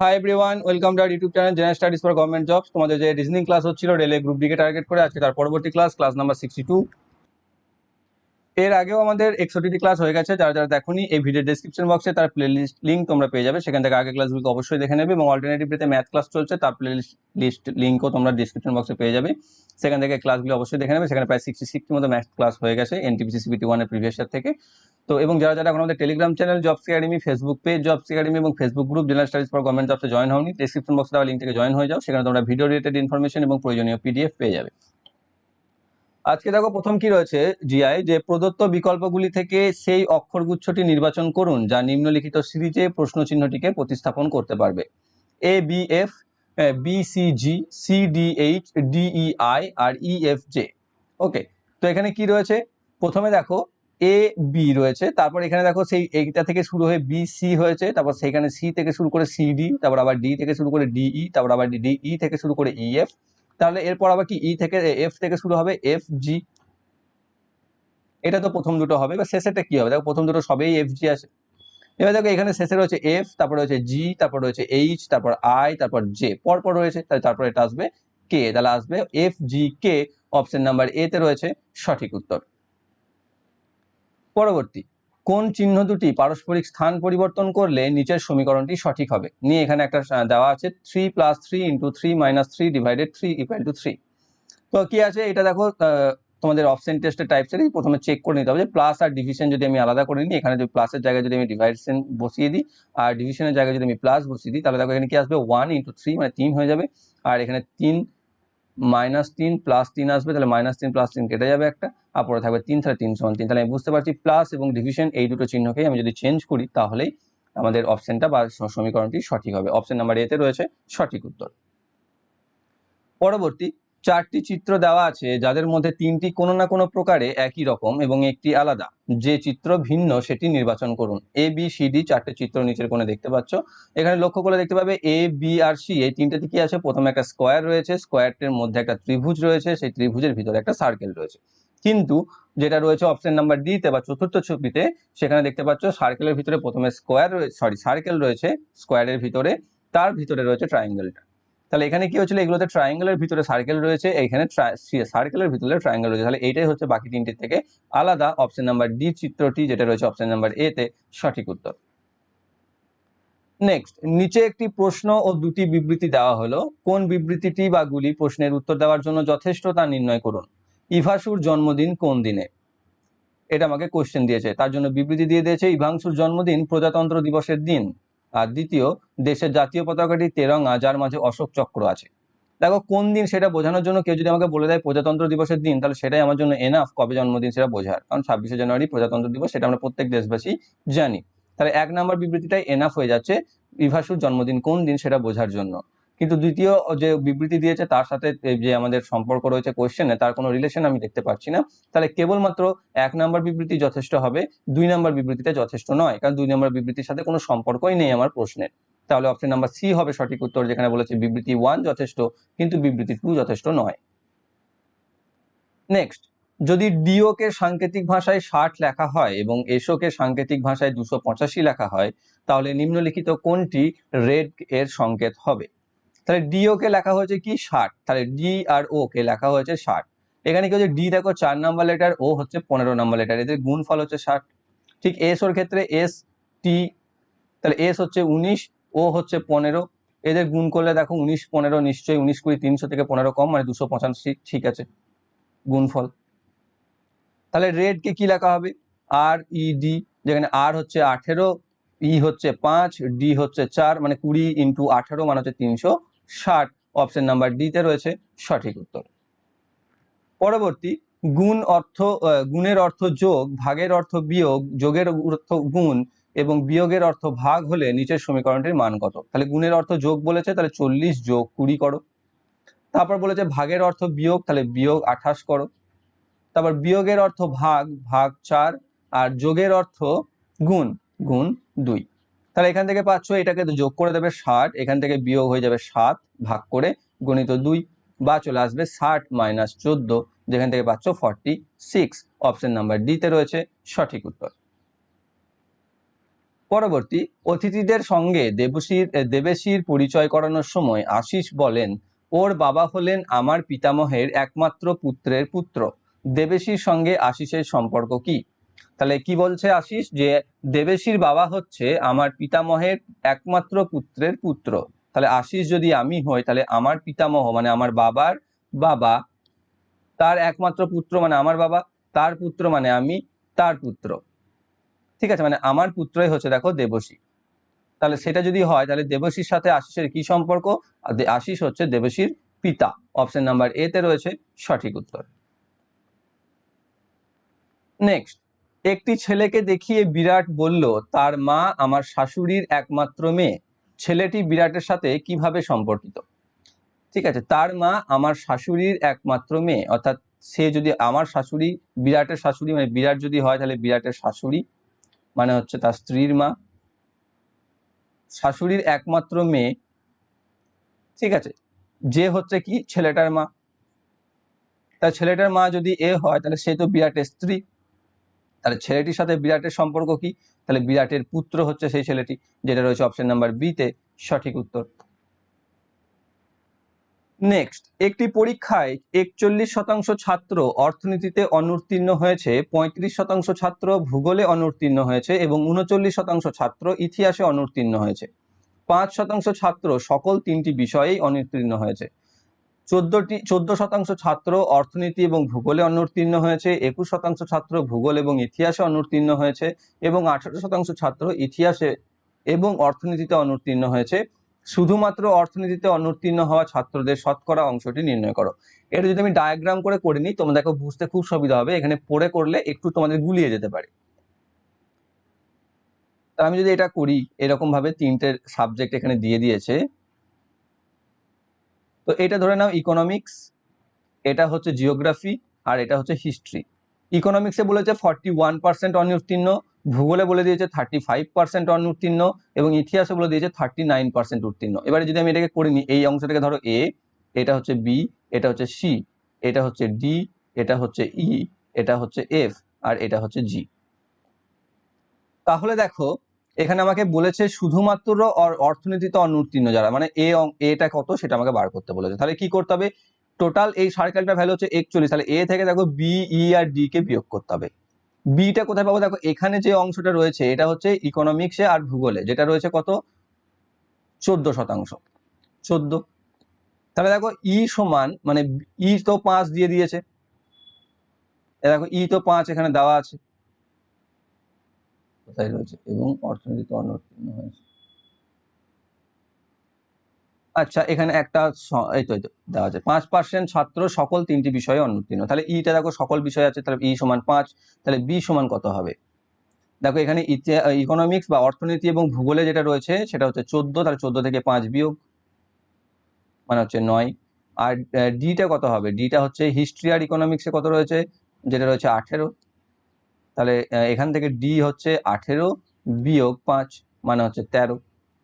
Hi everyone welcome to YouTube channel general studies for government jobs তোমাদের যে reasoning class হচ্ছিল রেলে group decay target করে আজকে তার পরবর্তী class class number sixty two এর আগেও আমাদের একষট্টি ক্লাস হয়ে গেছে, যারা যারা দেখোনি, এই ভিডিও ডেসক্রিপশন বক্সে তার প্লে লিস্ট লিঙ্ক তোমরা পেয়ে যাবে। সেখান থেকে আগে ক্লাসগুলো অবশ্যই দেখে নেবে এবং অল্টারনেটিভ ডেতে ম্যাথ ক্লাস চলছে, তার প্লে লিস্ট লিঙ্কও তোমরা ডিসক্রিপশন বক্সে পেয়ে যাবে। সেখান থেকে ক্লাসগুলো অবশ্যই দেখে নেবে, সেখানে প্রায় সিক্সটি সিক্সটি মতো ম্যাথ ক্লাস হয়ে গেছে এনটিপিসি সিবিটি ওয়ানের প্রিভিয়াস ইয়ার থেকে। তো এবং যারা যারা এখন আমাদের Telegram channel jobs academy Facebook page jobs academy এবং Facebook group general studies for government জবসে join হওনি ডিসক্রিপশন বক্সে দেওয়া লিঙ্ক থেকে জয়েন হয়ে যাও, সেখানে তোমরা ভিডিও রিলেটেড ইনফরমেশন এবং প্রয়োজনীয় পিডিএফ পেয়ে যাবে। আজকে দেখো প্রথম কি রয়েছে জিআই যে প্রদত্ত বিকল্পগুলি থেকে সেই অক্ষরগুচ্ছটি নির্বাচন করুন, যা নিম্নলিখিত সিরিজে প্রশ্ন চিহ্নটিকে প্রতিস্থাপন করতে পারবে। A B F B C G C D H D E I R E F J okay তো এখানে কি রয়েছে? প্রথমে দেখো এ বি রয়েছে, তারপর এখানে দেখো সেই এইটা থেকে শুরু হয়ে বি সি হয়েছে, তারপর সেখানে সি থেকে শুরু করে সি ডি তারপর আবার ডি থেকে শুরু করে ডিই তারপর আবার ডিই থেকে শুরু করে ই এফ তাহলে এরপর আবার কি? ই থেকে এফ থেকে শুরু হবে এফ জি এটা তো প্রথম দুটো হবে। এবার শেষেরটা কি হবে? দেখো, প্রথম দুটো সবেই এফ জি আছে এবার দেখো, এখানে শেষে রয়েছে এফ তারপর রয়েছে জি তারপর রয়েছে এইচ তারপর আই তারপর জে পরপর রয়েছে, তাহলে তারপর এটা আসবে কে তাহলে আসবে F G K option number A তে রয়েছে সঠিক উত্তর। পরবর্তী। কোন চিহ্ন দুটি পারস্পরিক স্থান পরিবর্তন করলে নিচের সমীকরণটি সঠিক হবে? নিয়ে এখানে একটা দেওয়া আছে three plus three into three minus three divided three equal to three তো কি আছে? এটা দেখো তোমাদের অপশন টেস্টের টাইপসেরই প্রথমে চেক করে নিতে হবে যে প্লাস আর ডিভিশন যদি আমি আলাদা করে নিই, এখানে যদি প্লাসের জায়গায় যদি আমি ডিভাইডেশন বসিয়ে দিই আর ডিভিশনের জায়গায় যদি আমি প্লাস বসিয়ে দিই, তাহলে দেখো এখানে কি আসবে? ওয়ান ইন্টু থ্রি মানে তিন হয়ে যাবে। আর এখানে তিন মাইনাস তিন প্লাস তিন আসবে, তাহলে মাইনাস তিন প্লাস তিন কেটে যাবে একটা, আর থাকবে তিন, তাহলে তিন সমান তিন। তাহলে আমি বুঝতে পারছি প্লাস এবং ডিভিশন এই দুটো চিহ্নকেই আমি যদি চেঞ্জ করি, তাহলেই আমাদের অপশনটা বা সমীকরণটি সঠিক হবে। অপশন নাম্বার এতে রয়েছে সঠিক উত্তর। পরবর্তী চারটি চিত্র দেওয়া আছে, যাদের মধ্যে তিনটি কোনো না কোনো প্রকারে একই রকম এবং একটি আলাদা। যে চিত্র ভিন্ন, সেটি নির্বাচন করুন। এ বি সি ডি চারটে চিত্র নিচের কোণে দেখতে পাচ্ছ। এখানে লক্ষ্য করে দেখতে পাবে এ বি আর সি এই তিনটাতে কি আছে? প্রথমে একটা স্কোয়ার রয়েছে। স্কোয়ারটির মধ্যে একটা ত্রিভুজ রয়েছে। সেই ত্রিভুজের ভিতরে একটা সার্কেল রয়েছে। কিন্তু যেটা রয়েছে অপশন নাম্বার ডিতে বা চতুর্থ ছবিতে, সেখানে দেখতে পাচ্ছ সার্কেলের ভিতরে প্রথমে স্কোয়ার রয়েছে সরি সার্কেল রয়েছে স্কোয়ারের ভিতরে। তার ভিতরে রয়েছে ট্রায়াঙ্গেলটা তাহলে এখানে কি হচ্ছিল এগুলোতে ট্রায়াঙ্গেলের ভিতরে সার্কেল রয়েছে। এখানে সার্কেলের ভিতরে ট্রায়াঙ্গেল রয়েছে। তাহলে এইটাই হচ্ছে বাকি তিনটির থেকে আলাদা অপশন নাম্বার ডি চিত্রটি, যেটা রয়েছে অপশন নাম্বার এ তে সঠিক উত্তর। নেক্সট নিচে একটি প্রশ্ন ও দুটি বিবৃতি দেওয়া হলো। কোন বিবৃতিটি বা গুলি প্রশ্নের উত্তর দেওয়ার জন্য যথেষ্ট তা নির্ণয় করুন। ইভাসুর জন্মদিন কোন দিনে? এটা আমাকে কোশ্চেন দিয়েছে। তার জন্য বিবৃতি দিয়ে দিয়েছে, ইভাংশুর জন্মদিন প্রজাতন্ত্র দিবসের দিন। আর দ্বিতীয়, দেশের জাতীয় পতাকাটি তেরঙ্গা যার মাঝে অশোক চক্র আছে। দেখো, কোন দিন সেটা বোঝানোর জন্য কেউ যদি আমাকে বলে দেয় প্রজাতন্ত্র দিবসের দিন, তাহলে সেটাই আমার জন্য এনাফ কবে জন্মদিন সেটা বোঝার। কারণ ছাব্বিশে জানুয়ারি প্রজাতন্ত্র দিবস, সেটা আমরা প্রত্যেক দেশবাসী জানি। তাহলে এক নম্বর বিবৃতিটাই এনাফ হয়ে যাচ্ছে, ইভাসুর জন্মদিন কোন দিন সেটা বোঝার জন্য। কিন্তু দ্বিতীয় যে বিবৃতি দিয়েছে তার সাথে যে আমাদের সম্পর্ক রয়েছে কোশ্চেনে তার কোনো রিলেশন আমি দেখতে পাচ্ছি না। তাহলে কেবলমাত্র এক নাম্বার বিবৃতি যথেষ্ট হবে, দুই নাম্বার বিবৃতিটা যথেষ্ট নয়, কারণ দুই নাম্বার বিবৃতির সাথে কোনো সম্পর্কই নেই আমার প্রশ্নের। তাহলে অপশন নাম্বার সি হবে সঠিক উত্তর, যেখানে বলেছে বিবৃতি ওয়ান যথেষ্ট, কিন্তু বিবৃতি টু যথেষ্ট নয়। নেক্সট যদি ডিওকে সাংকেতিক ভাষায় ষাট লেখা হয় এবং এসোকে সাংকেতিক ভাষায় দুশো পঁচাশি লেখা হয়, তাহলে নিম্নলিখিত কোনটি রেড এর সংকেত হবে? তাহলে ডিও কে লেখা হয়েছে কি? ষাট। তাহলে ডি আর ও কে লেখা হয়েছে ষাট। এখানে কি হচ্ছে ডি দেখো, চার নাম্বার লেটার ও হচ্ছে পনেরো নাম্বার লেটার এদের গুণফল হচ্ছে ষাট। ঠিক এস ওর ক্ষেত্রে এস টি তাহলে এস হচ্ছে উনিশ ও হচ্ছে পনেরো। এদের গুণ করলে দেখো উনিশ, পনেরো, নিশ্চয়ই উনিশ কুড়ি, তিনশো থেকে পনেরো কম মানে দুশো পঁচাশি, ঠিক আছে, গুণফল। তাহলে রেড কে কি লেখা হবে? আর ই ডি যেখানে আর হচ্ছে আঠেরো ই হচ্ছে পাঁচ ডি হচ্ছে চার মানে কুড়ি ইন্টু আঠেরো মানে হচ্ছে তিনশো ষাট অপশন নাম্বার ডিতে রয়েছে সঠিক উত্তর। পরবর্তী, গুণ অর্থ গুণের অর্থ যোগ, ভাগের অর্থ বিয়োগ, যোগের অর্থ গুণ এবং বিয়োগের অর্থ ভাগ হলে নিচের সমীকরণটির মান কত? তাহলে গুণের অর্থ যোগ বলেছে, তাহলে চল্লিশ যোগ কুড়ি করো। তারপর বলেছে ভাগের অর্থ বিয়োগ, তাহলে বিয়োগ আঠাশ করো। তারপর বিয়োগের অর্থ ভাগ ভাগ চার, আর যোগের অর্থ গুণ গুণ দুই। তাহলে এখান থেকে পাচ্ছ এটাকে যোগ করে দেবে ষাট, এখান থেকে বিয়োগ হয়ে যাবে সাত, ভাগ করে গণিত দুই, বা চলে আসবে ষাট মাইনাস চোদ্দ, যেখান থেকে পাচ্ছ ফর্টি সিক্স অপশন নাম্বার ডিতে রয়েছে সঠিক উত্তর। পরবর্তী, অতিথিদের সঙ্গে দেবশীর দেবেশীর পরিচয় করানোর সময় আশিস বলেন, ওর বাবা হলেন আমার পিতামহের একমাত্র পুত্রের পুত্র। দেবেশীর সঙ্গে আশিসের সম্পর্ক কি? তাহলে কি বলছে আশিস? যে দেবেশীর বাবা হচ্ছে আমার পিতামহের একমাত্র পুত্রের পুত্র। তাহলে আশিস যদি আমি হই, তাহলে আমার পিতামহ মানে আমার বাবার বাবা, তার একমাত্র পুত্র মানে আমার বাবা, তার পুত্র মানে আমি তার পুত্র। ঠিক আছে মানে আমার পুত্রই হচ্ছে দেখো দেবশী। তাহলে সেটা যদি হয়, তাহলে দেবশীর সাথে আশিসের কি সম্পর্ক? আশিস হচ্ছে দেবশীর পিতা। অপশন নাম্বার এ তে রয়েছে সঠিক উত্তর। নেক্সট একটি ছেলেকে দেখিয়ে বিরাট বলল, তার মা আমার শাশুড়ির একমাত্র মেয়ে। ছেলেটি বিরাটের সাথে কীভাবে সম্পর্কিত? ঠিক আছে, তার মা আমার শাশুড়ির একমাত্র মেয়ে। অর্থাৎ সে যদি আমার শাশুড়ি, বিরাটের শাশুড়ি মানে বিরাট যদি হয় তাহলে বিরাটের শাশুড়ি মানে হচ্ছে তার স্ত্রীর মা। শাশুড়ির একমাত্র মেয়ে। ঠিক আছে, যে হচ্ছে কি, ছেলেটার মা। তার ছেলেটার মা যদি এ হয় তাহলে সে তো বিরাটের স্ত্রী। তাহলে ছেলেটির সাথে বিরাটের সম্পর্ক কি? তাহলে বিরাটের পুত্র হচ্ছে সেই ছেলেটি, যেটা রয়েছে অপশন নাম্বার বি তে সঠিক উত্তর। নেক্সট একটি পরীক্ষায় একচল্লিশ শতাংশ ছাত্র অর্থনীতিতে অনুত্তীর্ণ হয়েছে, পঁয়ত্রিশ শতাংশ ছাত্র ভূগোলে অনুত্তীর্ণ হয়েছে এবং উনচল্লিশ শতাংশ ছাত্র ইতিহাসে অনুত্তীর্ণ হয়েছে। পাঁচ শতাংশ ছাত্র সকল তিনটি বিষয়েই অনুত্তীর্ণ হয়েছে। চোদ্দটি, চোদ্দ শতাংশ ছাত্র অর্থনীতি এবং ভূগোলে অনুত্তীর্ণ হয়েছে, একুশ শতাংশ ছাত্র ভূগোল এবং ইতিহাসে অনুত্তীর্ণ হয়েছে এবং আঠারো শতাংশ ছাত্র ইতিহাসে এবং অর্থনীতিতে অনুত্তীর্ণ হয়েছে। শুধুমাত্র অর্থনীতিতে অনুত্তীর্ণ হওয়া ছাত্রদের শতকরা অংশটি নির্ণয় করো। এটা যদি আমি ডায়াগ্রাম করে করে নিই তোমাদের দেখো বুঝতে খুব সুবিধা হবে। এখানে পড়ে করলে একটু তোমাদের গুলিয়ে যেতে পারে। তা আমি যদি এটা করি এরকম ভাবে তিনটে সাবজেক্ট এখানে দিয়ে দিয়েছে। তো এটা ধরে নাও ইকোনমিক্স এটা হচ্ছে জিওগ্রাফি আর এটা হচ্ছে হিস্ট্রি ইকোনমিক্সে বলেছে ফর্টি ওয়ান পার্সেন্ট অনুত্তীর্ণ ভূগোলে বলে দিয়েছে থার্টি ফাইভ পার্সেন্ট অনুত্তীর্ণ এবং ইতিহাসে বলে দিয়েছে থার্টি নাইন পার্সেন্ট উত্তীর্ণ। এবারে যদি আমি এটাকে করে নিই, এই অংশটাকে ধরো এ এটা হচ্ছে বি এটা হচ্ছে সি এটা হচ্ছে ডি এটা হচ্ছে ই এটা হচ্ছে এফ আর এটা হচ্ছে জি তাহলে দেখো এখানে আমাকে বলেছে শুধুমাত্র অর- অর্থনীতিতে অনুত্তীর্ণ যারা মানে এ এটা কত সেটা আমাকে বার করতে বলেছে। তাহলে কি করতে হবে? টোটাল এই সার্কেলটা ভ্যালু হচ্ছে একচল্লিশ। তাহলে এ থেকে দেখো বি ই আর ডি কে বিয়োগ করতে হবে। বিটা কোথায় পাবো? দেখো এখানে যে অংশটা রয়েছে, এটা হচ্ছে ইকোনমিক্সে আর ভূগোলে। যেটা রয়েছে কত? চোদ্দ শতাংশ। চোদ্দ। তাহলে দেখো ই সমান মানে ই তো পাঁচ দিয়ে দিয়েছে। দেখো ই তো পাঁচ এখানে দেওয়া আছে। কোথায় রয়েছে এবং অর্থনীতিতে অনুত্তীর্ণ হয়েছে। আচ্ছা এখানে একটা এই তো দেওয়া আছে। পাঁচ পার্সেন্ট ছাত্র সকল তিনটি বিষয়ে অনুত্তীর্ণ তাহলে ইটা দেখো সকল বিষয় আছে, তাহলে ই সমান পাঁচ, তাহলে বি সমান কত হবে? দেখো, এখানে ইকোনমিক্স বা অর্থনীতি এবং ভূগোলে যেটা রয়েছে, সেটা হচ্ছে চোদ্দ, তাহলে চোদ্দ থেকে পাঁচ বিয়োগ মানে হচ্ছে নয়। আর ডিটা কত হবে? ডিটা হচ্ছে হিস্ট্রি আর ইকোনমিক্সে কত রয়েছে? যেটা রয়েছে আঠেরো। তাহলে এখান থেকে ডি হচ্ছে আঠেরো বিয়োগ পাঁচ মানে হচ্ছে তেরো।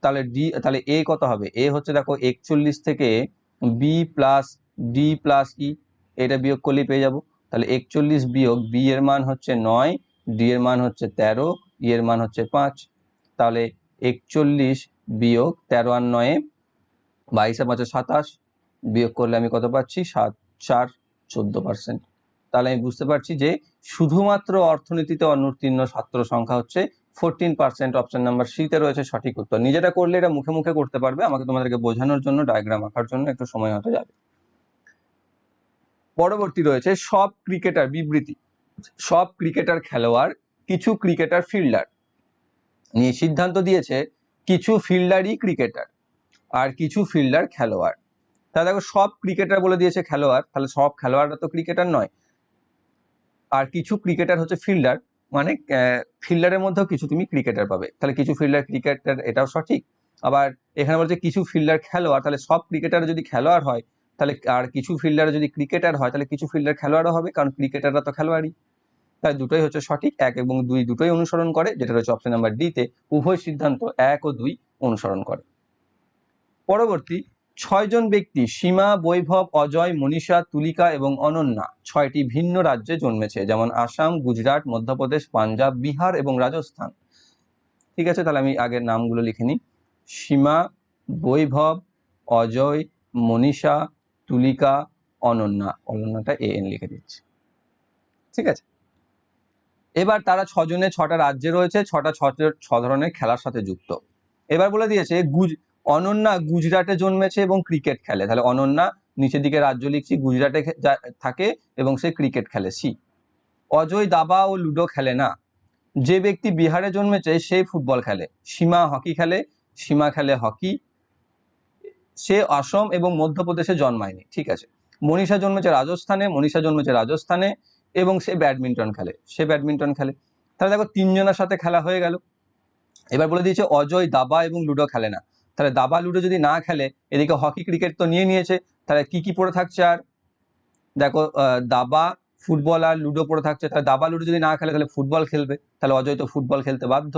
তাহলে ডি তাহলে এ কত হবে? এ হচ্ছে দেখো একচল্লিশ থেকে B plus D plus E এটা বিয়োগ করলেই পেয়ে যাব। তাহলে একচল্লিশ বিয়োগ বি এর মান হচ্ছে নয় ডি এর মান হচ্ছে তেরো ই এর মান হচ্ছে পাঁচ। তাহলে একচল্লিশ বিয়োগ তেরো আর নয়ে, বাইশে পাঁচে সাতাশ, বিয়োগ করলে আমি কত পাচ্ছি? সাত, চার, চোদ্দ পার্সেন্ট তাহলে আমি বুঝতে পারছি যে শুধুমাত্র অর্থনীতিতে অনুত্তীর্ণ ছাত্র সংখ্যা হচ্ছে ফোরটিন পার্সেন্ট অপশন নাম্বার সিতে রয়েছে সঠিক উত্তর। নিজেরা করলে এটা মুখে মুখে করতে পারবে, আমাকে তোমাদেরকে বোঝানোর জন্য ডায়াগ্রাম আঁকার জন্য একটু সময় হতে যাবে। পরবর্তী রয়েছে সব ক্রিকেটার বিবৃতি। সব ক্রিকেটার খেলোয়াড়, কিছু ক্রিকেটার ফিল্ডার নিয়ে সিদ্ধান্ত দিয়েছে কিছু ফিল্ডারই ক্রিকেটার আর কিছু ফিল্ডার খেলোয়াড়। তাহলে দেখো সব ক্রিকেটার বলে দিয়েছে খেলোয়াড়, তাহলে সব খেলোয়াড়রা তো ক্রিকেটার নয়। আর কিছু ক্রিকেটার হচ্ছে ফিল্ডার মানে ফিল্ডারের মধ্যেও কিছু তুমি ক্রিকেটার পাবে। তাহলে কিছু ফিল্ডার ক্রিকেটার এটাও সঠিক। আবার এখানে বলছে কিছু ফিল্ডার খেলোয়াড়, তাহলে সব ক্রিকেটার যদি খেলোয়াড় হয়, তাহলে আর কিছু ফিল্ডার যদি ক্রিকেটার হয়, তাহলে কিছু ফিল্ডার খেলোয়াড়ও হবে, কারণ ক্রিকেটাররা তো খেলোয়াড়ই। তাই দুটোই হচ্ছে সঠিক, এক এবং দুই দুটোই অনুসরণ করে, যেটা রয়েছে অপশন নাম্বার ডি তে উভয় সিদ্ধান্ত এক ও দুই অনুসরণ করে। পরবর্তী ছয়জন ব্যক্তি সীমা, বৈভব, অজয়, মনীষা, তুলিকা এবং অনন্যা ছয়টি ভিন্ন রাজ্যে জন্মেছে, যেমন আসাম, গুজরাট, মধ্যপ্রদেশ, পাঞ্জাব, বিহার এবং রাজস্থান। ঠিক আছে, তাহলে আমি আগের নামগুলো লিখে নিই। সীমা, বৈভব, অজয়, মনীষা, তুলিকা, অনন্যা। অনন্যাটা এ এন লিখে দিচ্ছি। ঠিক আছে? এবার তারা ছজনে ছটা রাজ্যে রয়েছে, ছটা ছ ধরনের খেলার সাথে যুক্ত। এবার বলে দিয়েছে গুজ অনন্যা গুজরাটে জন্মেছে এবং ক্রিকেট খেলে। তাহলে অনন্যা নিচের দিকে রাজ্য লিখছি, গুজরাটে থাকে এবং সে ক্রিকেট খেলে। সি। অজয় দাবা ও লুডো খেলে না। যে ব্যক্তি বিহারে জন্মেছে সে ফুটবল খেলে। সীমা হকি খেলে, সীমা খেলে হকি। সে অসম এবং মধ্যপ্রদেশে জন্মায়নি, ঠিক আছে। মনীষা জন্মেছে রাজস্থানে, মনীষা জন্মেছে রাজস্থানে এবং সে ব্যাডমিন্টন খেলে। সে ব্যাডমিন্টন খেলে। তাহলে দেখো তিনজনের সাথে খেলা হয়ে গেল। এবার বলে দিয়েছে অজয় দাবা এবং লুডো খেলে না। তাহলে দাবা লুডো যদি না খেলে, এদিকে হকি ক্রিকেট তো নিয়ে নিয়েছে, তাহলে কি কি পড়ে থাকছে আর? দেখো দাবা, ফুটবল আর লুডো পড়ে থাকছে, তাহলে দাবা লুডো যদি না খেলে, তাহলে ফুটবল খেলবে, তাহলে অজয় তো ফুটবল খেলতে বাধ্য।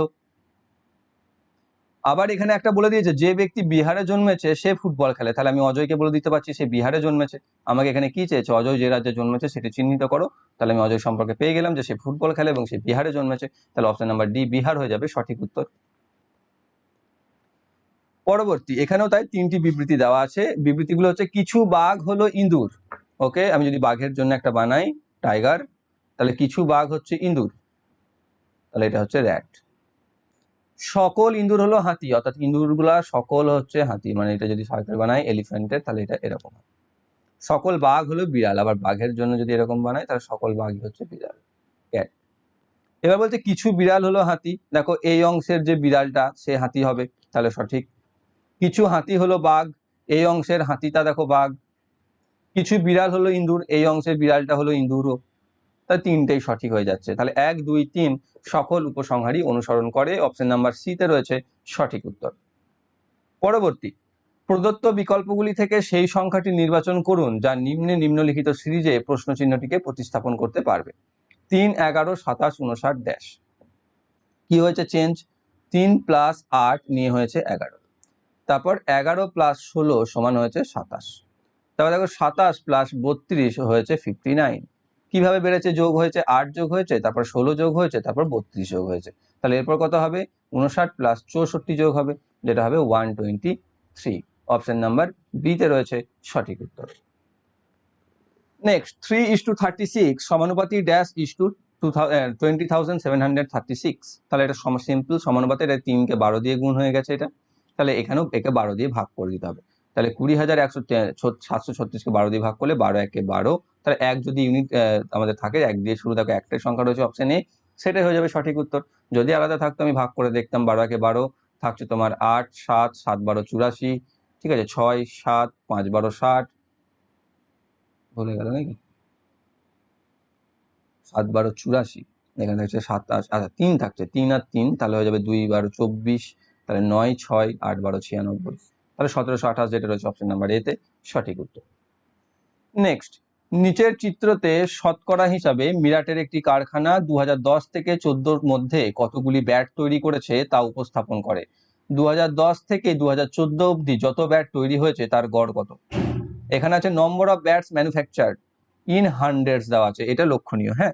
আবার এখানে একটা বলে দিয়েছে, যে ব্যক্তি বিহারে জন্মেছে, সে ফুটবল খেলে। তাহলে আমি অজয়কে বলে দিতে পারছি, সে বিহারে জন্মেছে। আমাকে এখানে কি চেয়েছে? অজয় যে রাজ্যে জন্মেছে, সেটি চিহ্নিত করো। তাহলে আমি অজয় সম্পর্কে পেয়ে গেলাম যে সে ফুটবল খেলে এবং সে বিহারে জন্মেছে। তাহলে অপশন নাম্বার ডি বিহার হয়ে যাবে সঠিক উত্তর। পরবর্তী, এখানেও তাই তিনটি বিবৃতি দেওয়া আছে। বিবৃতিগুলো হচ্ছে, কিছু বাঘ হলো ইঁদুর। ওকে, আমি যদি বাঘের জন্য একটা বানাই, টাইগার, তাহলে কিছু বাঘ হচ্ছে ইঁদুর। তাহলে এটা হচ্ছে র্যাট সকল ইঁদুর হলো হাতি, অর্থাৎ ইঁদুরগুলা সকল হচ্ছে হাতি মানে এটা যদি সরকার বানায় এলিফ্যান্টের তাহলে এটা এরকম। সকল বাঘ হলো বিড়াল, আবার বাঘের জন্য যদি এরকম বানায় তাহলে সকল বাঘই হচ্ছে বিড়াল ক্যাট এবার বলছে, কিছু বিড়াল হলো হাতি। দেখো, এই অংশের যে বিড়ালটা, সে হাতি হবে, তাহলে সঠিক। কিছু হাতি হলো বাঘ, এই অংশের হাতিটা দেখো বাঘ। কিছু বিড়াল হলো ইন্দুর এই অংশের বিড়ালটা হলো ইঁদুরও। তাহলে তিনটেই সঠিক হয়ে যাচ্ছে। তাহলে এক, দুই, তিন সকল উপসংহারই অনুসরণ করে অপশন নাম্বার সিতে রয়েছে সঠিক উত্তর। পরবর্তী, প্রদত্ত বিকল্পগুলি থেকে সেই সংখ্যাটি নির্বাচন করুন যা নিম্নে নিম্নলিখিত সিরিজে প্রশ্নচিহ্নটিকে প্রতিস্থাপন করতে পারবে। তিন, এগারো, সাতাশ, উনষাট, ড্যাশ। কি হয়েছে চেঞ্জ তিন প্লাস আট নিয়ে হয়েছে এগারো। তারপর এগারো প্লাস ষোলো সমান হয়েছে সাতাশ। তারপর দেখো সাতাশ প্লাস বত্রিশ হয়েছে ফিফটি নাইন কীভাবে বেড়েছে? যোগ হয়েছে আট যোগ হয়েছে, তারপর ষোলো যোগ হয়েছে, তারপর বত্রিশ যোগ হয়েছে। তাহলে এরপর কত হবে? উনষাট প্লাস চৌষট্টি যোগ হবে, যেটা হবে one twenty three option number বিতে রয়েছে সঠিক উত্তর। Next three is to thirty six সমানুপাতি dash is to two twenty thousand seven hundred thirty six তাহলে এটা সিম্পল সমানুপাতে, এটা তিনকে বারো দিয়ে গুণ হয়ে গেছে এটা। তাহলে এখানেও একে বারো দিয়ে ভাগ করে দিতে হবে। তাহলে কুড়ি হাজার একশো সাতশো ছত্রিশকে বারো দিয়ে ভাগ করলে বারো একে বারো, তাহলে এক যদি ইউনিট আমাদের থাকে, এক দিয়ে শুরু থাকে একটাই সংখ্যা রয়েছে অপশন এ সেটাই হয়ে যাবে সঠিক উত্তর। যদি আলাদা থাকতো, আমি ভাগ করে দেখতাম বারো একে বারো, থাকছে তোমার আট, সাত সাত বারো চুরাশি, ঠিক আছে, ছয়, সাত, পাঁচ বারো ষাট, ভুলে গেল নাকি? সাত বারো চুরাশি, এখানে থাকছে সাতাশ আচ্ছা তিন থাকছে, তিন আর তিন, তাহলে হয়ে যাবে দুই বারো চব্বিশ তাহলে নয়, ছয়, আট, বারো, ছিয়ানব্বই। তাহলে সতেরোশো আঠাশ যেটা রয়েছে অপশন নাম্বার এতে সঠিক উত্তর। নেক্সট নিচের চিত্রতে শতকরা হিসাবে মিরাটের একটি কারখানা দু হাজার দশ থেকে চোদ্দোর মধ্যে কতগুলি ব্যাট তৈরি করেছে তা উপস্থাপন করে। দু হাজার দশ থেকে দু হাজার চোদ্দ অবধি যত ব্যাট তৈরি হয়েছে তার গড় কত? এখানে আছে number of bats manufacture in hundreds দেওয়া আছে। এটা লক্ষণীয় হ্যাঁ?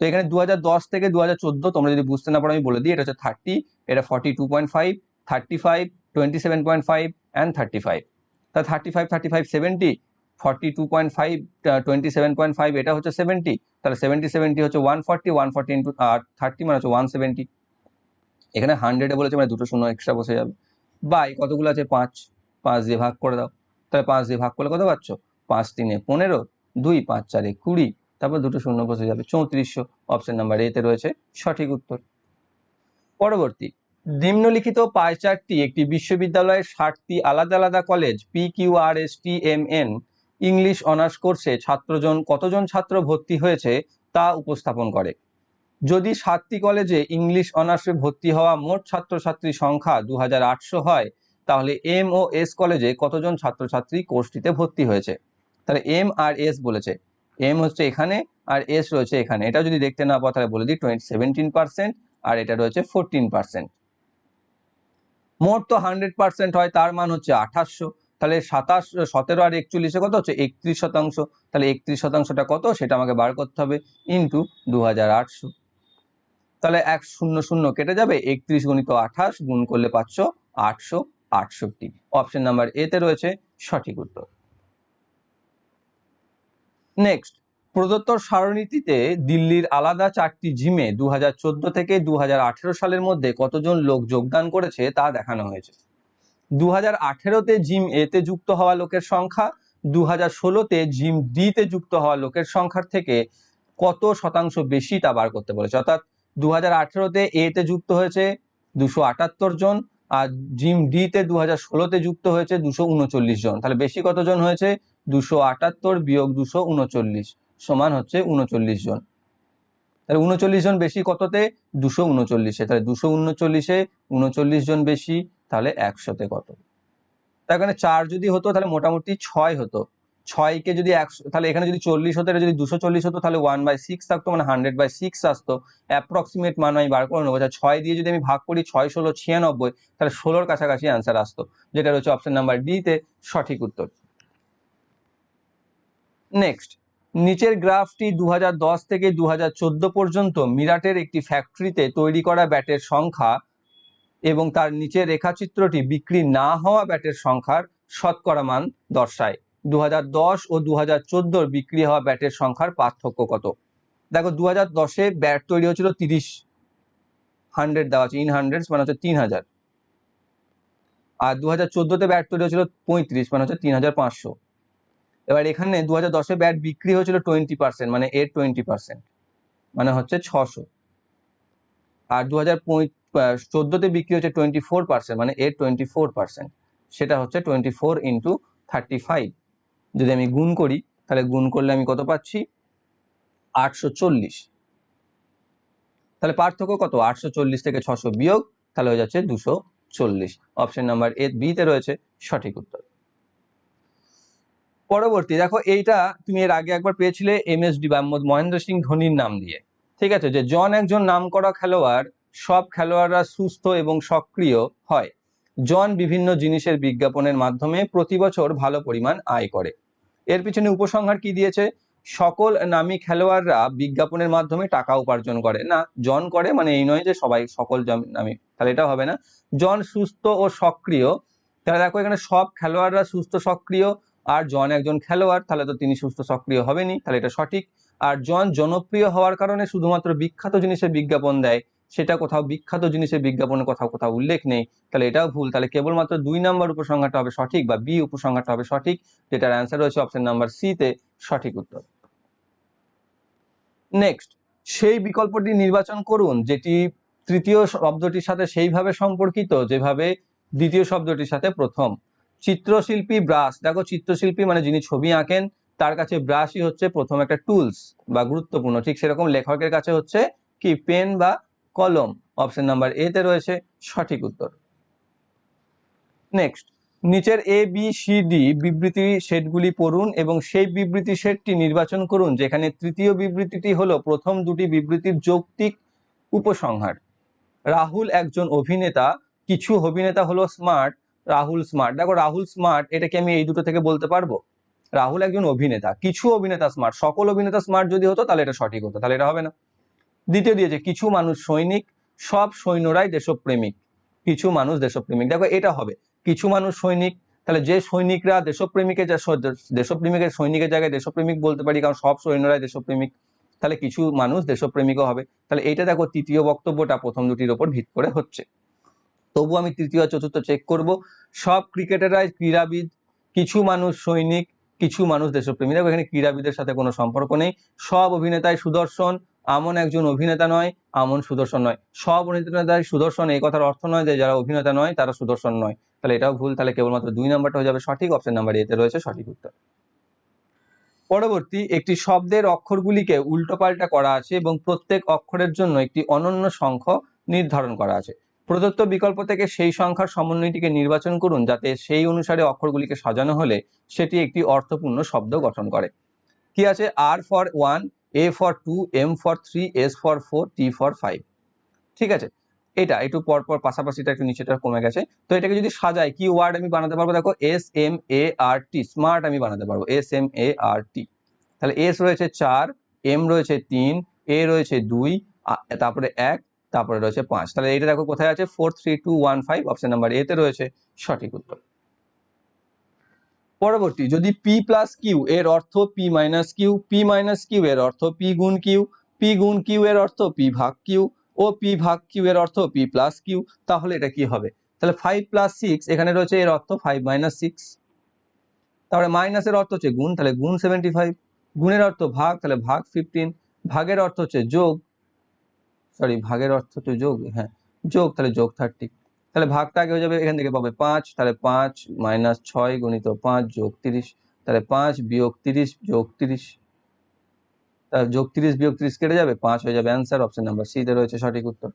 তো এখানে দু হাজার দশ থেকে দু হাজার চোদ্দ তোমরা যদি বুঝতে না পারো, আমি বলে দিই, এটা হচ্ছে থার্টি এটা forty two point five thirty five twenty seven point five and thirty five তা thirty five thirty five seventy forty two point five twenty seven point five এটা হচ্ছে সেভেন্টি তাহলে সেভেন্টি সেভেন্টি হচ্ছে one forty one forty into thirty মানে হচ্ছে one seventy এখানে হান্ড্রেডে বলেছে মানে দুটো শূন্য এক্সট্রা বসে যাবে। বাই, কতগুলো আছে? পাঁচ। পাঁচ দিয়ে ভাগ করে দাও। তাহলে পাঁচ দিয়ে ভাগ করলে কত পাচ্ছ? পাঁচ তিনে পনেরো। দুই, পাঁচ, চারে কুড়ি। তারপর দুটো শূন্য বসে যাবে। চৌত্রিশশো অপশন নাম্বার এতে রয়েছে সঠিক উত্তর। পরবর্তী, নিম্নলিখিত পাই চার্টটি একটি বিশ্ববিদ্যালয়ের ষাটটি আলাদা আলাদা college P Q R S T M N English honours কোর্সে ছাত্রজন কতজন ছাত্র ভর্তি হয়েছে তা উপস্থাপন করে। যদি সাতটি কলেজে ইংলিশ অনার্সে ভর্তি হওয়া মোট ছাত্রছাত্রী সংখ্যা দু হাজার আটশো হয়, তাহলে এম ও এস কলেজে কতজন ছাত্রছাত্রী কোর্সটিতে ভর্তি হয়েছে? তাহলে এম আর এস বলেছে। এম হচ্ছে এখানে আর এস রয়েছে এখানে। এটা যদি দেখতে না পাও, তাহলে বলে দিই টোয়েন্টি সেভেন্টিন পার্সেন্ট আর এটা রয়েছে ফোরটিন পার্সেন্ট মোট তো হান্ড্রেড পার্সেন্ট হয়, তার মান হচ্ছে আঠাশশো। তাহলে সাতাশ, সতেরো আর একচল্লিশে কত হচ্ছে? একত্রিশ শতাংশ। তাহলে একত্রিশ শতাংশটা কত? সেটা আমাকে বার করতে হবে ইন্টু দু হাজার আটশো। তাহলে এক শূন্য শূন্য কেটে যাবে, একত্রিশ গুণিত আঠাশ গুণ করলে পাচ্ছ আটশো, আটষট্টি। অপশন নাম্বার এতে রয়েছে সঠিক উত্তর। নেক্সট প্রদত্ত সারণীতিতে দিল্লির আলাদা চারটি জিমে দু হাজার চোদ্দ থেকে দু হাজার আঠেরো সালের মধ্যে কতজন লোক যোগদান করেছে তা দেখানো হয়েছে। দু হাজার আঠেরোতে জিম এতে যুক্ত হওয়া লোকের সংখ্যা দু হাজার ষোলোতে জিম ডিতে যুক্ত হওয়া লোকের সংখ্যার থেকে কত শতাংশ বেশি তা বার করতে বলেছে। অর্থাৎ দু হাজার আঠেরোতে এতে যুক্ত হয়েছে দুশো আটাত্তর জন আর জিম ডিতে দু হাজার ষোলোতে যুক্ত হয়েছে দুশো উনচল্লিশ জন। তাহলে বেশি কতজন হয়েছে? দুশো আটাত্তর বিয়োগ দুশো উনচল্লিশ সমান হচ্ছে উনচল্লিশ জন। তাহলে উনচল্লিশ জন বেশি কততে? দুশো উনচল্লিশে তাহলে দুশো উনচল্লিশে উনচল্লিশ জন বেশি, তাহলে একশোতে কত? তার কারণে চার যদি হতো, তাহলে মোটামুটি ছয় হতো। ছয়কে যদি একশো, তাহলে এখানে যদি চল্লিশ হতো, এটা যদি দুশো চল্লিশ হতো, তাহলে ওয়ান বাই সিক্স থাকতো মানে হান্ড্রেড বাই সিক্স আসতো। অ্যাপ্রক্সিমেট মান আমি বার করে নেব। আচ্ছা ছয় দিয়ে যদি আমি ভাগ করি, ছয় ষোলো ছিয়ানব্বই, তাহলে ষোলোর কাছাকাছি অ্যান্সার আসতো, যেটা রয়েছে অপশন নাম্বার ডিতে সঠিক উত্তর। নেক্সট নিচের গ্রাফটি দু হাজার দশ থেকে দু হাজার চোদ্দ পর্যন্ত মিরাটের একটি ফ্যাক্টরিতে তৈরি করা ব্যাটের সংখ্যা এবং তার নিচের রেখাচিত্রটি বিক্রি না হওয়া ব্যাটের সংখ্যার শতকরা মান দর্শায়। দু হাজার দশ ও দু হাজার বিক্রি হওয়া ব্যাটের সংখ্যার পার্থক্য কত? দেখো দু হাজার দশে ব্যাট তৈরি হয়েছিল তিরিশ হান্ড্রেড, দেওয়া আছে ইন হান্ড্রেড মানে হচ্ছে তিন হাজার আর দু হাজার চোদ্দোতে ব্যাট তৈরি হয়েছিল পঁয়ত্রিশ মানে হচ্ছে তিন হাজার পাঁচশো। এবার এখানে দু হাজার দশে ব্যাট বিক্রি হয়েছিল টোয়েন্টি পার্সেন্ট মানে এর টোয়েন্টি পার্সেন্ট মানে হচ্ছে ছশো। আর দু হাজার চোদ্দোতে বিক্রি হচ্ছে টোয়েন্টি ফোর পার্সেন্ট মানে এর টোয়েন্টি ফোর পার্সেন্ট সেটা হচ্ছে twenty four into thirty five যদি আমি গুণ করি, তাহলে গুণ করলে আমি কত পাচ্ছি? আটশো চল্লিশ। তাহলে পার্থক্য কত? আটশো চল্লিশ থেকে ছশো বিয়োগ, তাহলে হয়ে যাচ্ছে দুশো চল্লিশ। অপশন নাম্বার এ বিতে রয়েছে সঠিক উত্তর। পরবর্তী, দেখো এইটা তুমি এর আগে একবার পেয়েছিলে এম এস ডি বা মহেন্দ্র সিং ধোনির নাম দিয়ে। ঠিক আছে? যে জন একজন নাম করা খেলোয়াড়, সব খেলোয়াড়রা সুস্থ এবং সক্রিয় হয়। জন বিভিন্ন জিনিসের বিজ্ঞাপনের মাধ্যমে প্রতি বছর ভালো পরিমাণ আয় করে। এর পিছনে উপসংহার কি দিয়েছে? সকল নামী খেলোয়াড়রা বিজ্ঞাপনের মাধ্যমে টাকা উপার্জন করে। না, জন করে মানে এই নয় যে সবাই সকল নামী, তাহলে এটা হবে না। জন সুস্থ ও সক্রিয়, তাহলে দেখো এখানে সব খেলোয়াড়রা সুস্থ সক্রিয় আর জন একজন খেলোয়াড়, তাহলে তো তিনি সুস্থ সক্রিয় হবেনি তাহলে এটা সঠিক। আর জন জনপ্রিয় হওয়ার কারণে শুধুমাত্র বিখ্যাত জিনিসের বিজ্ঞাপন দেয়, সেটা কোথাও বিখ্যাত জিনিসের বিজ্ঞাপনের কোথাও কোথাও উল্লেখ নেই। তাহলে এটাও ভুল, তাহলে কেবলমাত্র দুই নম্বর উপসংহারটা হবে সঠিক বা বি উপসংহারটা হবে সঠিক, যেটার অ্যান্সার রয়েছে অপশন নাম্বার সিতে সঠিক উত্তর। নেক্সট সেই বিকল্পটি নির্বাচন করুন, যেটি তৃতীয় শব্দটির সাথে সেইভাবে সম্পর্কিত, যেভাবে দ্বিতীয় শব্দটির সাথে প্রথম। চিত্রশিল্পী ব্রাশ। দেখো চিত্রশিল্পী মানে যিনি ছবি আঁকেন, তার কাছে ব্রাশই হচ্ছে প্রথম একটা টুলস বা গুরুত্বপূর্ণ। ঠিক সেরকম লেখকের কাছে হচ্ছে কি? পেন বা কলম। অপশন নাম্বার এ তে রয়েছে সঠিক উত্তর। নেক্সট নিচের এ বি সি ডি বিবৃতি সেটগুলি পড়ুন এবং সেই বিবৃতি সেটটি নির্বাচন করুন, যেখানে তৃতীয় বিবৃতিটি হলো প্রথম দুটি বিবৃতির যৌক্তিক উপসংহার। রাহুল একজন অভিনেতা, কিছু অভিনেতা হলো স্মার্ট রাহুল স্মার্ট দেখো, রাহুল স্মার্ট এটাকে আমি এই দুটো থেকে বলতে পারব? রাহুল একজন অভিনেতা, কিছু অভিনেতা স্মার্ট সকল অভিনেতা স্মার্ট যদি হতো, তাহলে এটা সঠিক হতো, তাহলে এটা হবে না। দ্বিতীয় দিয়েছে কিছু মানুষ সৈনিক, সব সৈন্যরাই দেশপ্রেমিক, কিছু মানুষ দেশপ্রেমিক। দেখো, এটা হবে, কিছু মানুষ সৈনিক, তাহলে যে সৈনিকরা দেশপ্রেমিকের যা দেশপ্রেমিকের সৈনিকের জায়গায় দেশপ্রেমিক বলতে পারি, কারণ সব সৈন্যরাই দেশপ্রেমিক, তাহলে কিছু মানুষ দেশপ্রেমিকও হবে। তাহলে এইটা দেখো, তৃতীয় বক্তব্যটা প্রথম দুটির ওপর ভিত করে হচ্ছে। তবু আমি তৃতীয়, চতুর্থ চেক করব। সব ক্রিকেটাররাই ক্রীড়াবিদ, কিছু মানুষ সৈনিক, কিছু মানুষ দেশপ্রেমী। দেখো, এখানে ক্রীড়াবিদের সাথে কোনো সম্পর্ক নেই। সব অভিনেতাই সুদর্শন। আমন একজন অভিনেতা নয়, আমন সুদর্শন নয়। সব অভিনেতাই সুদর্শন। এই কথার অর্থ নয় যে যারা অভিনেতা নয়, তারা সুদর্শন নয়। তাহলে এটাও ভুল। তাহলে কেবলমাত্র দুই নাম্বারটা হয়ে যাবে সঠিক। অপশন নাম্বার এতে রয়েছে সঠিক উত্তর। পরবর্তী, একটি শব্দের অক্ষরগুলিকে উল্টোপাল্টা করা আছে এবং প্রত্যেক অক্ষরের জন্য একটি অনন্য সংখ্য নির্ধারণ করা আছে। প্রদত্ত বিকল্প থেকে সেই সংখ্যার সমন্বয়টিকে নির্বাচন করুন যাতে সেই অনুসারে অক্ষরগুলিকে সাজানো হলে সেটি একটি অর্থপূর্ণ শব্দ গঠন করে। কি আছে? R for one A for two M for three S for four T for five ঠিক আছে? এটা একটু পর পর পাশাপাশিটা একটু নিচেটা কমে গেছে। তো এটাকে যদি সাজাই, কি ওয়ার্ড আমি বানাতে পারব? দেখো S M A R T smart আমি বানাতে পারব। এস এম এ আর টি তাহলে এস রয়েছে চার এম রয়েছে তিন এ রয়েছে দুই তারপরে এক তারপরে রয়েছে পাঁচ। তাহলে এটা দেখো কোথায় আছে? Four three two one five option number এতে রয়েছে। সঠিক উত্তর। পরবর্তী, যদি পি প্লাস কিউ এর অর্থ P minus Q P minus Q এর অর্থ পি গুণ কিউ পি গুণ কিউ এর অর্থ পি ভাগ কিউ ও পি ভাগ কিউ এর অর্থ পি প্লাস কিউ তাহলে এটা কি হবে? তাহলে ফাইভ প্লাস সিক্স এখানে রয়েছে এর অর্থ ফাইভ মাইনাস সিক্স তাহলে মাইনাসের অর্থ হচ্ছে গুণ, তাহলে গুণ সেভেন্টি ফাইভ গুণের অর্থ ভাগ, তাহলে ভাগ ফিফটিন ভাগের অর্থ হচ্ছে যোগ। সরি ভাগের অর্থ হচ্ছে যোগ হ্যাঁ যোগ, তাহলে যোগ থার্টি তাহলে ভাগটা আগে হয়ে যাবে এখান থেকে পাবে পাঁচ, তাহলে পাঁচ মাইনাস ছয় গণিত পাঁচ যোগ তিরিশ, তাহলে পাঁচ বিয়োগ তিরিশ, যোগ তিরিশ, তাহলে যোগ তিরিশ বিয়োগ তিরিশ কেটে যাবে, পাঁচ হয়ে যাবে অ্যান্সার অপশন নাম্বার সিতে রয়েছে সঠিক উত্তর।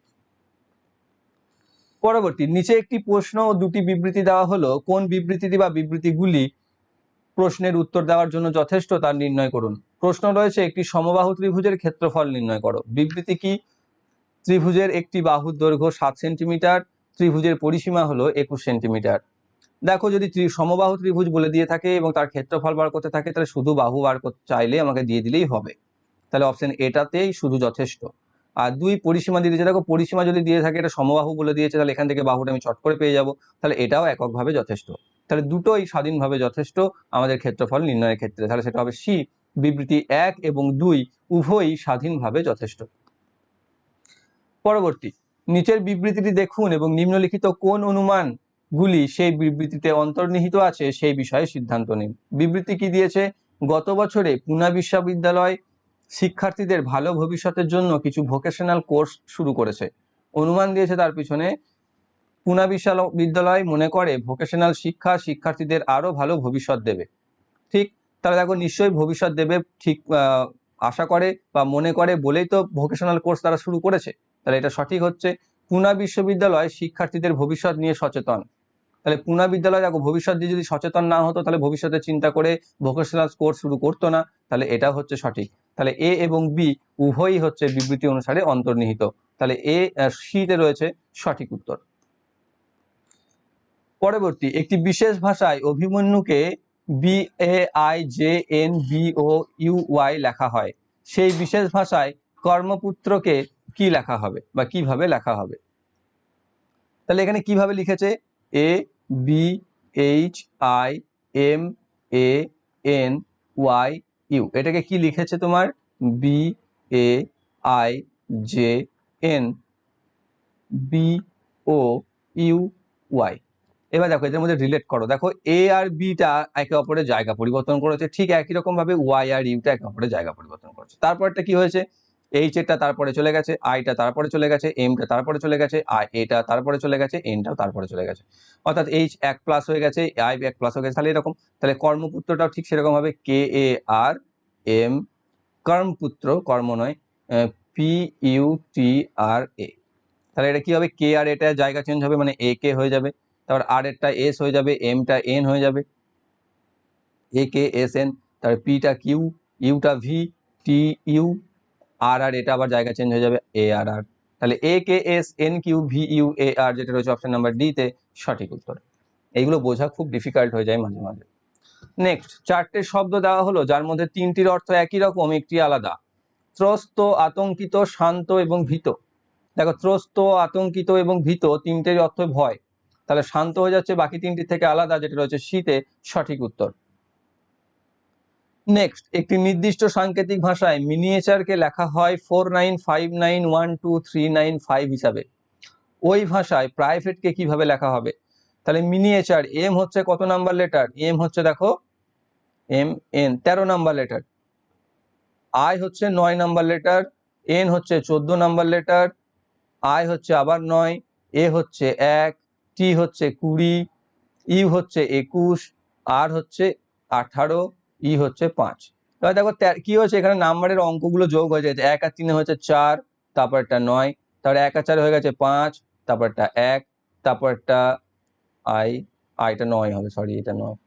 পরবর্তী, নিচে একটি প্রশ্ন ও দুটি বিবৃতি দেওয়া হলো, কোন বিবৃতিটি বা বিবৃতিগুলি প্রশ্নের উত্তর দেওয়ার জন্য যথেষ্ট তা নির্ণয় করুন। প্রশ্ন রয়েছে, একটি সমবাহু ত্রিভুজের ক্ষেত্রফল নির্ণয় করো। বিবৃতি কি? ত্রিভুজের একটি বাহুর দৈর্ঘ্য সাত সেন্টিমিটার, ত্রিভুজের পরিসীমা হলো একুশ সেন্টিমিটার। দেখো, যদি ত্রি- সমবাহু ত্রিভুজ বলে দিয়ে থাকে এবং তার ক্ষেত্রফল বার করতে থাকে, তাহলে শুধু বাহু বার করতে চাইলে আমাকে দিয়ে দিলেই হবে। তাহলে অপশন এটাতেই শুধু যথেষ্ট। আর দুই পরিসীমা দিয়ে দিয়েছে। দেখো, পরিসীমা যদি দিয়ে থাকে, এটা সমবাহু বলে দিয়েছে, তাহলে এখান থেকে বাহুটা আমি চট করে পেয়ে যাব। তাহলে এটাও এককভাবে যথেষ্ট। তাহলে দুটোই স্বাধীনভাবে যথেষ্ট আমাদের ক্ষেত্রফল নির্ণয়ের ক্ষেত্রে। তাহলে সেটা হবে সি। বিবৃতি এক এবং দুই উভয়ই স্বাধীনভাবে যথেষ্ট। পরবর্তী। নিচের বিবৃতিটি দেখুন এবং নিম্নলিখিত কোন অনুমানগুলি সেই বিবৃতিতে অন্তর্নিহিত আছে সেই বিষয়ে সিদ্ধান্ত নিন। বিবৃতি কি দিয়েছে? গত বছরে পুনা বিশ্ববিদ্যালয় শিক্ষার্থীদের ভালো ভবিষ্যতের জন্য কিছু ভোকেশনাল কোর্স শুরু করেছে। অনুমান দিয়েছে তার পিছনে, পুনা বিশ্ববিদ্যালয় মনে করে ভোকেশনাল শিক্ষা শিক্ষার্থীদের আরও ভালো ভবিষ্যৎ দেবে। ঠিক, তারা দেখো নিশ্চয়ই ভবিষ্যৎ দেবে ঠিক আশা করে বা মনে করে বলেই তো ভোকেশনাল কোর্স তারা শুরু করেছে। তাহলে এটা সঠিক হচ্ছে, পুনা বিশ্ববিদ্যালয় শিক্ষার্থীদের ভবিষ্যৎ নিয়ে সচেতন। তাহলে পুনা বিদ্যালয় দেখো, ভবিষ্যৎ দিয়ে যদি সচেতন না হতো, তাহলে ভবিষ্যতে চিন্তা করে ভোকেশনাল কোর্স শুরু করতো না, তাহলে এটা হচ্ছে সঠিক। তাহলে এ এবং বি উভয়ই হচ্ছে বিবৃতি অনুসারে অন্তর্নিহিত। তাহলে এ সিতে রয়েছে সঠিক উত্তর। পরবর্তী, একটি বিশেষ ভাষায় অভিমন্যুকে B A I J N B O U Y লেখা হয়। সেই বিশেষ ভাষায় কর্মপুত্রকে কি লেখা হবে বা কীভাবে লেখা হবে? তাহলে এখানে কীভাবে লিখেছে? A B H I M A N Y U এটাকে কি লিখেছে তোমার? B A I J N B O U Y এবার দেখো, এদের মধ্যে রিলেট করো। দেখো এ আর বিটা একে অপরের জায়গা পরিবর্তন করেছে। ঠিক একই রকম ভাবে ওয়াই আর ইউটা একে অপরের জায়গা পরিবর্তন করেছে। তারপরটা কি হয়েছে? এইচ এরটা তারপরে চলে গেছে আইটা তারপরে চলে গেছে এমটা তারপরে চলে গেছে আই এটা তারপরে চলে গেছে এনটাও তারপরে চলে গেছে। অর্থাৎ এইচ এক প্লাস হয়ে গেছে আই এক প্লাস হয়ে গেছে, তাহলে এরকম। তাহলে কর্মপুত্রটাও ঠিক সেরকম হবে কে এ আর এম কর্মপুত্র, কর্ম নয় পি ইউ টি আর এ তাহলে এটা কি হবে? কে আর এটা জায়গা চেঞ্জ হবে মানে এ কে হয়ে যাবে। তারপর আর এরটা এস হয়ে যাবে এমটা এন হয়ে যাবে। এ কে এস এন তারপর পিটা কিউ ইউটা ভি টি ইউ আর আর এটা আবার জায়গা চেঞ্জ হয়ে যাবে এ আর আর তাহলে A K S N Q V U A R যেটা রয়েছে অপশন নাম্বার ডি তে সঠিক উত্তর। এইগুলো বোঝা খুব ডিফিকাল্ট হয়ে যায় মাঝে মাঝে। নেক্সট চারটে শব্দ দেওয়া হলো, যার মধ্যে তিনটির অর্থ একই রকম, একটি আলাদা। ত্রস্ত, আতঙ্কিত, শান্ত এবং ভীত। দেখো, ত্রস্ত, আতঙ্কিত এবং ভীত তিনটের অর্থ ভয়। তাহলে শান্ত হয়ে যাচ্ছে, বাকি তিনটির থেকে আলাদা যেটা রয়েছে শীতে সঠিক উত্তর। নেক্সট একটি নির্দিষ্ট সাংকেতিক ভাষায় মিনিয়েচারকে লেখা হয় four nine five nine one two three nine five হিসাবে। ওই ভাষায় প্রাইভেটকে কীভাবে লেখা হবে? তাহলে মিনিয়েচার এম হচ্ছে কত নাম্বার লেটার এম হচ্ছে দেখো এম এন তেরো নাম্বার লেটার আই হচ্ছে নয় নাম্বার লেটার এন হচ্ছে চোদ্দ নাম্বার লেটার আই হচ্ছে আবার নয় এ হচ্ছে এক টি হচ্ছে কুড়ি ইউ হচ্ছে একুশ আর হচ্ছে আঠারো ই হচ্ছে পাঁচ। এবার দেখো কি হচ্ছে এখানে নাম্বারের অঙ্কগুলো যোগ হয়ে যাচ্ছে এক আর তিনে হচ্ছে চার, তারপরটা নয়, তারপর এক আর চারে হয়ে গেছে পাঁচ, তারপরটা এক, তারপরটা আই আইটা নয় হবে সরি এটা নয়।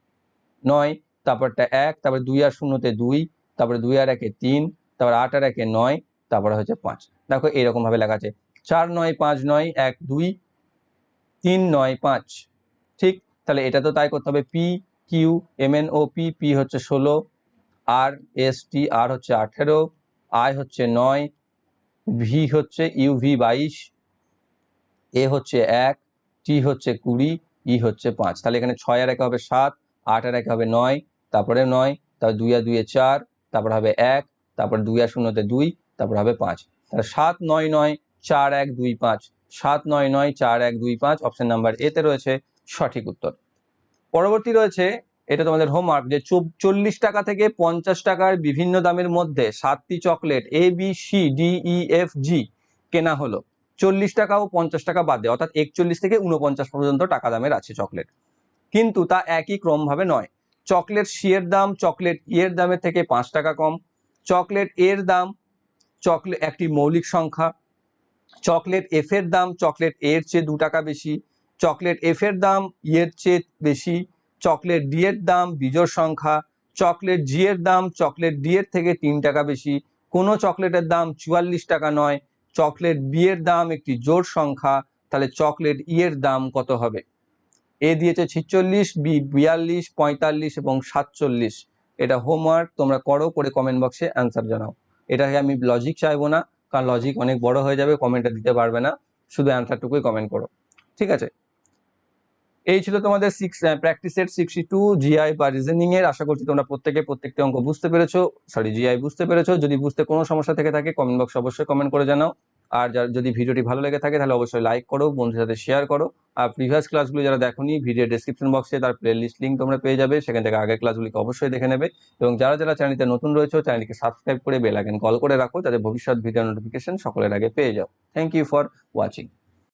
নয়, তারপরটা এক, তারপর দুই আর শূন্যতে দুই, তারপরে দুই আর একে তিন, তারপর আট আর একে নয়, তারপরে হচ্ছে পাঁচ। দেখো এইরকম ভাবে লেখা আছে। চার নয়, পাঁচ নয়, এক দুই, তিন নয়, পাঁচ। ঠিক? তাহলে এটা তো তাই করতে হবে। P Q M N O P হচ্ছে ষোলো আর এস টি আর হচ্ছে আঠেরো আই হচ্ছে নয় ভি হচ্ছে ইউ ভি বাইশ এ হচ্ছে এক টি হচ্ছে কুড়ি ই হচ্ছে পাঁচ। তাহলে এখানে ছয় আর একে হবে সাত, আট আর একে হবে নয়, তারপরে নয়, তারপর দুই আর দুইয়ে চার, তারপর হবে এক, তারপর দুই আর শূন্যতে দুই, তারপর হবে পাঁচ। তাহলে সাত, নয় নয়, চার, এক, দুই, পাঁচ। সাত, নয় নয়, চার, এক, দুই, পাঁচ অপশন নাম্বার এতে রয়েছে সঠিক উত্তর। পরবর্তী রয়েছে এটা তোমাদের হোমওয়ার্ক যে চল্লিশ টাকা থেকে পঞ্চাশ টাকার বিভিন্ন দামের মধ্যে সাতটি chocolate A B C D E F G কেনা হলো। চল্লিশ টাকা ও পঞ্চাশ টাকা বাদে অর্থাৎ একচল্লিশ থেকে উনপঞ্চাশ পর্যন্ত টাকা দামের আছে চকলেট কিন্তু তা একই ক্রমভাবে নয়। চকলেট সি এর দাম চকলেট ই এর দামের থেকে পাঁচ টাকা কম। চকলেট এর দাম চকলেট একটি মৌলিক সংখ্যা। চকলেট এফ এর দাম চকলেট এর চেয়ে দু টাকা বেশি। চকলেট এফ এর দাম ই এর চেয়ে বেশি, চকলেট ডি এর দাম, বিজোড় সংখ্যা, চকলেট জি এর দাম, চকলেট ডি এর থেকে তিন টাকা বেশি, কোনো চকলেটের দাম চুয়াল্লিশ টাকা নয়, চকলেট বি এর দাম একটি জোর সংখ্যা, তাহলে চকলেট ই এর দাম কত হবে? এ দিয়েছে ছিচল্লিশ বি বিয়াল্লিশ, পঁয়তাল্লিশ এবং সাতচল্লিশ। এটা হোমওয়ার্ক তোমরা করো, করে কমেন্ট বক্সে অ্যান্সার জানাও। এটাকে আমি লজিক চাইব না, কারণ লজিক অনেক বড় হয়ে যাবে কমেন্টটা দিতে পারবে না, শুধু অ্যান্সারটুকুই কমেন্ট করো। ঠিক আছে? এই ছিল তোমাদের six practice set sixty two GI বা রিজনিং এর। আশা করছি তোমরা প্রত্যেকে প্রত্যেকটি অঙ্ক বুঝতে পেরেছ। সরি জিআই বুঝতে পেরেছ। যদি বুঝতে কোনো সমস্যা থেকে থাকে কমেন্ট বক্সে অবশ্যই কমেন্ট করে জানাও। আর যার যদি ভিডিওটি ভালো লেগে থাকে, তাহলে অবশ্যই লাইক করো, বন্ধুদের সাথে শেয়ার করো। আর প্রিভিয়াস ক্লাসগুলো যারা দেখোনি ভিডিও ডেসক্রিপশন বক্সে তার প্লে লিস্ট লিঙ্ক তোমরা পেয়ে যাবে। সেখান থেকে আগের ক্লাসগুলিকে অবশ্যই দেখে নেবে। এবং যারা যারা চ্যানেলতে নতুন রয়েছে চ্যানেলটিকে সাবস্ক্রাইব করে বেল আইকন কল করে রাখো, যাতে ভবিষ্যৎ ভিডিও নোটিফিকেশন সকলের আগে পেয়ে যাও। Thank you for watching